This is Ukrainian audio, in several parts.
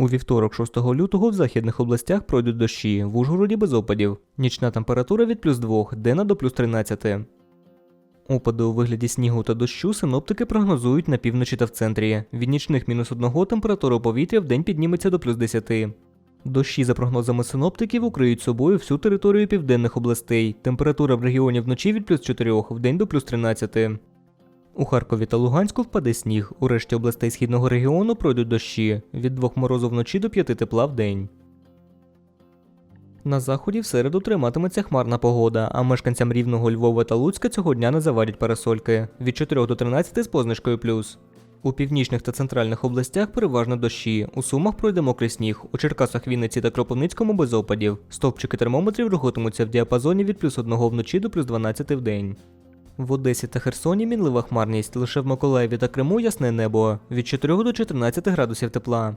У вівторок, 6 лютого, в західних областях пройдуть дощі, в Ужгороді без опадів. Нічна температура від плюс 2, денна до плюс 13. Опади у вигляді снігу та дощу синоптики прогнозують на півночі та в центрі. Від нічних мінус 1 температура повітря в день підніметься до плюс 10. Дощі, за прогнозами синоптиків, укриють собою всю територію південних областей. Температура в регіоні вночі від плюс 4, в день до плюс 13. У Харкові та Луганську впаде сніг. У решті областей східного регіону пройдуть дощі від 2 морозу вночі до 5 тепла в день. На заході в середу триматиметься хмарна погода, а мешканцям рівного Львова та Луцька цього дня не завадять парасольки від 4 до 13 з позначкою плюс. У північних та центральних областях переважно дощі. У Сумах пройде мокрий сніг, у Черкасах, Вінниці та Кропивницькому без опадів. Стовпчики термометрів рухатимуться в діапазоні від плюс 1 вночі до плюс 12 в день. В Одесі та Херсоні мінлива хмарність, лише в Миколаєві та Криму ясне небо від 4 до 14 градусів тепла.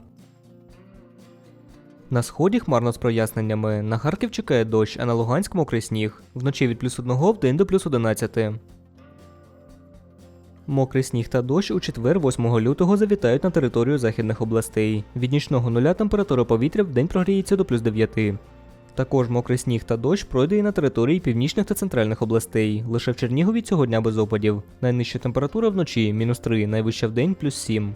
На сході хмарно з проясненнями. На Харків чекає дощ, а на Луганськ мокрий сніг. Вночі від плюс 1 в день до плюс 11. Мокрий сніг та дощ у четвер, 8 лютого, завітають на територію західних областей. Від нічного нуля температура повітря в день прогріється до плюс 9. Також мокрий сніг та дощ пройде і на території північних та центральних областей. Лише в Чернігові цього дня без опадів. Найнижча температура вночі мінус 3, найвища в день плюс 7.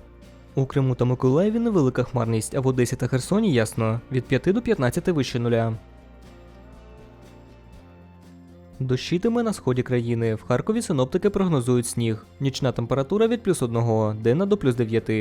У Криму та Миколаєві невелика хмарність, а в Одесі та Херсоні ясно від 5 до 15 вище нуля. Дощитиме на сході країни. В Харкові синоптики прогнозують сніг. Нічна температура від плюс 1, денна до плюс 9.